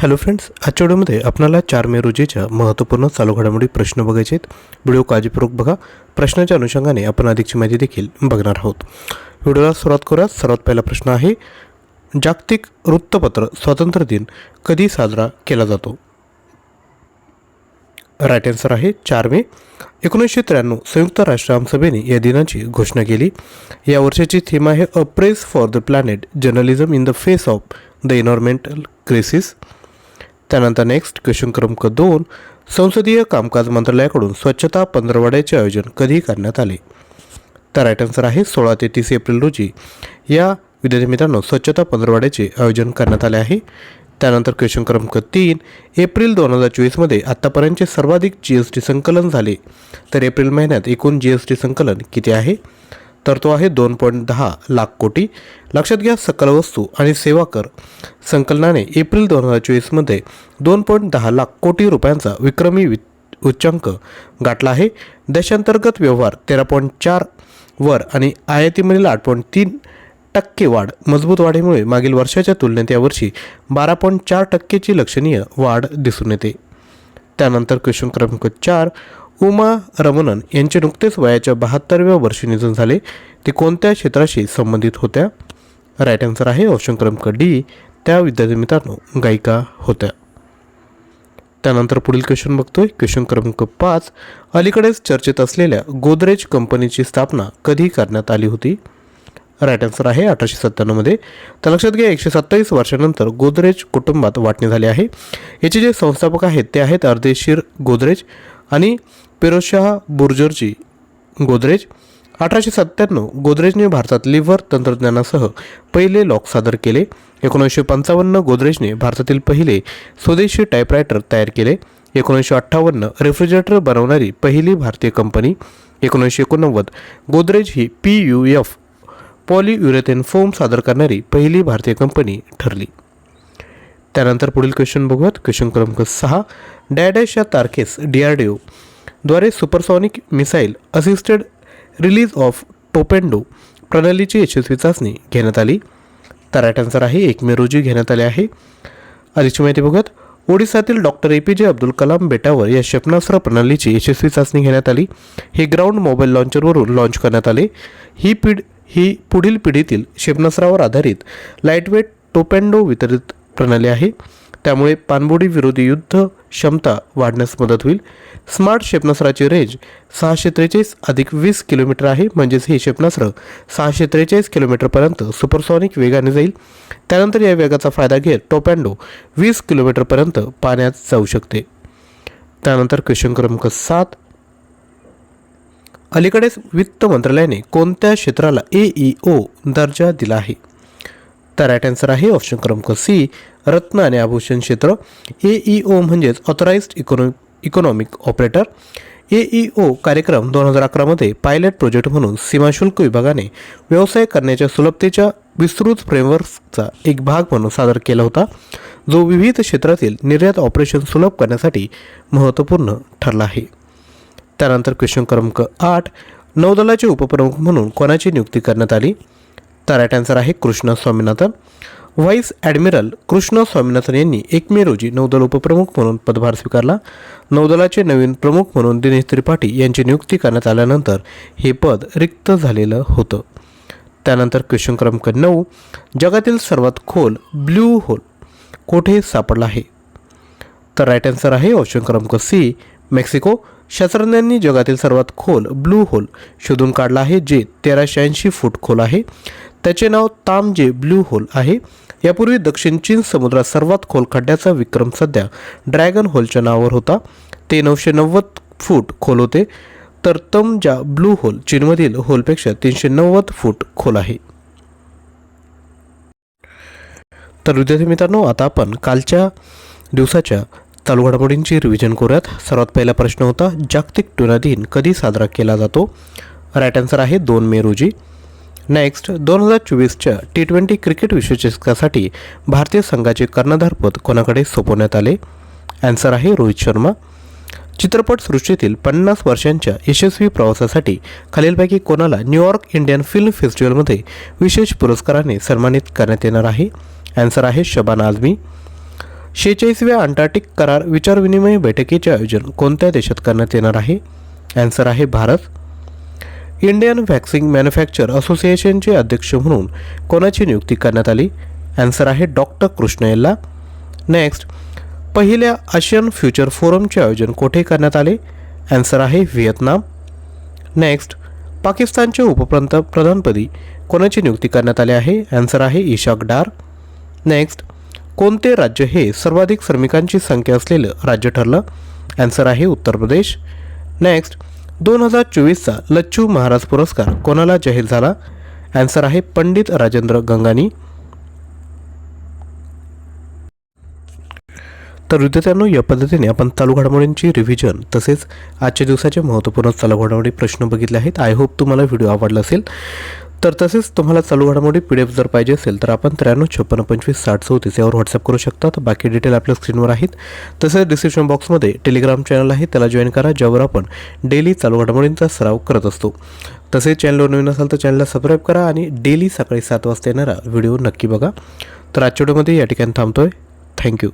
Hello friends आजच्या व्हिडिओमध्ये आपल्याला चार मे रोजीच्या महत्त्वपूर्ण चालू घडामोडी प्रश्न बघायचे आहेत. व्हिडिओ काळजीपूर्वक बघा. प्रश्नाच्या अनुषंगाने आपण अधिकची माहिती देखील बघणार आहोत. व्हिडिओला सुरुवात करूया. सर्वात पहिला प्रश्न आहे जागतिक वृत्तपत्र स्वातंत्र्य दिन कधी साजरा केला जातो? राईट आन्सर आहे चार मे. एकोणीसशे त्र्याण्णव संयुक्त राष्ट्र आमसभेने या दिनाची घोषणा केली. या वर्षाची थीम आहे a press for the planet journalism in the face of the environmental crisis त्यानंतर नेक्स्ट क्वेश्चन क्रमांक दोन संसदीय कामकाज मंत्रालयाकडून स्वच्छता पंधरवड्याचे आयोजन कधी करण्यात आले? तर राईट आन्सर आहे सोळा ते तीस एप्रिल रोजी. या विद्यार्थी मित्रांनो स्वच्छता पंधरवड्याचे आयोजन करण्यात आले आहे. त्यानंतर क्वेश्चन क्रमांक तीन एप्रिल दोन हजार चोवीसमध्ये आत्तापर्यंतचे सर्वाधिक जी एस टी संकलन झाले. तर एप्रिल महिन्यात एकूण जी एस टी संकलन किती आहे? तर तो आहे दोन पॉईंट दहा लाख कोटी. लक्षात घ्या सकल वस्तू आणि सेवा कर. संकलनाने एप्रिल दोन हजार चोवीसमध्ये दोन पॉईंट दहा लाख कोटी रुपयांचा विक्रमी वि उच्चांक गाठला आहे. देशांतर्गत व्यवहार तेरा पॉईंट चार वर आणि आयातीमधील आठ पॉईंट तीन टक्के वाढ मजबूत वाढीमुळे मागील वर्षाच्या तुलनेत यावर्षी बारा पॉईंट चार टक्केची लक्षणीय वाढ दिसून येते. त्यानंतर क्वेश्चन क्रमांक चार उमा रमणन यांचे नुकतेच वयाच्या बहात्तरव्या वर्षी निधन झाले. ते कोणत्या क्षेत्राशी संबंधित होत्या? राईट आन्सर आहे ऑप्शन क्रमांक डी. त्या विद्यार्थी मित्रांनो गायिका होत्या. त्यानंतर पुढील क्वेश्चन बघतोय. क्वेश्चन क्रमांक पाच. अलीकडेच चर्चेत असलेल्या गोदरेज कंपनीची स्थापना कधी करण्यात आली होती? राईट आन्सर आहे अठराशे सत्त्याण्णवमध्ये तर लक्षात घ्या एकशे सत्तावीस वर्षानंतर गोदरेज कुटुंबात वाटणी झाली आहे. याचे जे संस्थापक आहेत ते आहेत अर्देशीर गोदरेज आणि फिरोजशाह बुर्जरजी गोदरेज अठराशे सत्त्याण्णव गोदरेजने भारतात लिव्हर तंत्रज्ञानासह पहिले लॉक सादर केले. एकोणीसशे पंचावन्न गोदरेजने भारतातील पहिले स्वदेशी टाईपरायटर तयार केले. एकोणीसशे अठ्ठावन्न रेफ्रिजरेटर बनवणारी पहिली भारतीय कंपनी एकोणीसशे एकोणनव्वद गोदरेज ही P U F polyurethane foam सादर करणारी पहिली भारतीय कंपनी ठरली. त्यानंतर पुढील क्वेश्चन बघूयात. क्वेश्चन क्रमांक सहा. डॅडॅश या तारखेस डी आर डी ओ द्वारे supersonic missile assisted release of torpedo प्रणालीची यशस्वी चाचणी घेण्यात आली. तर आन्सर आहे एक मे रोजी घेण्यात आले आहे. अधिकची माहिती बघत ओडिसातील डॉक्टर ए पी जे अब्दुल कलाम बेटावर या क्षेपणास्त्र प्रणालीची यशस्वी चाचणी घेण्यात आली. हे ग्राउंड मोबाईल लॉन्चरवरून लॉन्च करण्यात आले. ही पिढ ही पुढील पिढीतील क्षेपणास्त्रावर आधारित लाईटवेट टोपेंडो वितरित प्रणाली आहे. त्यामुळे पाणबुडी विरोधी युद्ध क्षमता वाढण्यास मदत होईल. स्मार्ट क्षेपणास्त्राची रेंज सहाशे त्रेचाळीस अधिक वीस किलोमीटर आहे. म्हणजेच हे क्षेपणास्त्र सहाशे त्रेचाळीस किलोमीटरपर्यंत सुपरसॉनिक वेगाने जाईल. त्यानंतर या वेगाचा फायदा घेत टोपॅन्डो वीस किलोमीटरपर्यंत पाण्यात जाऊ शकते. त्यानंतर क्वेश्चन क्रमांक सात. अलीकडेच वित्त मंत्रालयाने कोणत्या क्षेत्राला ए ई ओ दर्जा दिला आहे? तर राईट आन्सर आहे ऑप्शन क्रमांक सी रत्न आणि आभूषण क्षेत्र. ए ई ओ म्हणजेच authorised econo economic operator A E O कार्यक्रम दोन हजार अकरामध्ये पायलट प्रोजेक्ट म्हणून सीमाशुल्क विभागाने व्यवसाय करण्याच्या सुलभतेच्या विस्तृत फ्रेमवर्कचा एक भाग म्हणून सादर केला होता जो विविध क्षेत्रातील निर्यात ऑपरेशन सुलभ करण्यासाठी महत्त्वपूर्ण ठरला आहे. त्यानंतर क्वेश्चन क्रमांक आठ नौदलाचे उपप्रमुख म्हणून कोणाची नियुक्ती करण्यात आली? तर राईट आन्सर आहे कृष्ण स्वामीनाथन. व्हाईस ॲडमिरल कृष्ण स्वामीनाथन यांनी एक मे रोजी नौदल उपप्रमुख म्हणून पदभार स्वीकारला. नौदलाचे नवीन प्रमुख म्हणून दिनेश त्रिपाठी यांची नियुक्ती करण्यात आल्यानंतर हे पद रिक्त झालेलं होतं. त्यानंतर क्वेश्चन क्रमांक नऊ जगातील सर्वात खोल ब्ल्यू होल कोठे सापडला आहे? तर राईट आन्सर आहे ऑप्शन क्रमांक सी मेक्सिको. शास्त्रज्ञांनी जगातील सर्वात खोल ब्लू होल शोधून काढला आहे जे तेराशे ऐंशी फूट खोल आहे. त्याचे नाव तामजे ब्लू होल आहे. यापूर्वी दक्षिण चीन समुद्रात सर्वात खोल खड्ड्याचा विक्रम सध्या ड्रॅगन होलच्या नावावर होता. ते नऊशे नव्वद फूट खोल होते तर तमजा ब्लू होल चीनमधील होलपेक्षा तीनशे नव्वद फूट खोल आहे. तर विद्यार्थी मित्रांनो आता आपण कालच्या दिवसाच्या चालू घडामोडींची रिव्हिजन करूयात सर्वात पहिला प्रश्न होता जागतिक टुना दिन कधी साजरा केला जातो? राईट आन्सर आहे दोन मे रोजी. नेक्स्ट दोन हजार चोवीसच्या टी ट्वेंटी क्रिकेट विश्वचषकासाठी भारतीय संघाचे कर्णधारपद कोणाकडे सोपवण्यात आले? ॲन्सर आहे रोहित शर्मा. चित्रपटसृष्टीतील पन्नास वर्षांच्या यशस्वी प्रवासासाठी खालीलपैकी कोणाला न्यूयॉर्क इंडियन फिल्म फेस्टिवलमध्ये विशेष पुरस्काराने सन्मानित करण्यात येणार आहे? ॲन्सर आहे शबाना आझमी. शेहेचाळीसव्या अंटार्क्टिक करार विचारविनिमय बैठकीचे आयोजन कोणत्या देशात करण्यात येणार आहे? ॲन्सर आहे भारत. इंडियन व्हॅक्सिन मॅन्युफॅक्चर असोसिएशनचे अध्यक्ष म्हणून कोणाची नियुक्ती करण्यात आली? ॲन्सर आहे डॉक्टर कृष्ण यल्ला नेक्स्ट पहिल्या आशियन फ्युचर फोरमचे आयोजन कोठे करण्यात आले? ॲन्सर आहे व्हिएतनाम. नेक्स्ट पाकिस्तानचे उपप्रंत प्रधानपदी कोणाची नियुक्ती करण्यात आली आहे? ॲन्सर आहे इशाक डार. नेक्स्ट कोणते राज्य हे सर्वाधिक श्रमिकांची संख्या असलेलं राज्य ठरलं? ॲन्सर आहे उत्तर प्रदेश. नेक्स्ट दोन हजार चोवीसचा लच्छू महाराज पुरस्कार कोणाला जाहीर झाला? ॲन्सर आहे पंडित राजेंद्र गंगानी. तर विद्यार्थ्यांनो या पद्धतीने आपण चालू घडामोडींची रिव्हिजन तसेच आजच्या दिवसाचे महत्त्वपूर्ण चालू घडामोडी प्रश्न बघितले आहेत. आय होप तुम्हाला व्हिडिओ आवडला असेल. तर तसेच तुम्हाला चालू घडामोडी पी डी एफ जर पाहिजे असेल तर आपण त्र्याण्णव छप्पन्न पंचवीस साठ चौतीस यावर व्हॉट्सअप करू शकता. तर बाकी डिटेल आपल्या स्क्रीनवर आहेत. तसेच डिस्क्रिप्शन बॉक्समध्ये टेलिग्राम चॅनल आहे त्याला जॉईन करा ज्यावर आपण डेली चालू घडामोडींचा सराव करत असतो. तसेच चॅनलवर नवीन असाल तर चॅनलला सबस्क्राईब करा आणि डेली सकाळी सात वाजता येणारा व्हिडिओ नक्की बघा. तर आजच्या व्हिडिओमध्ये या ठिकाणी थांबतोय. थँक्यू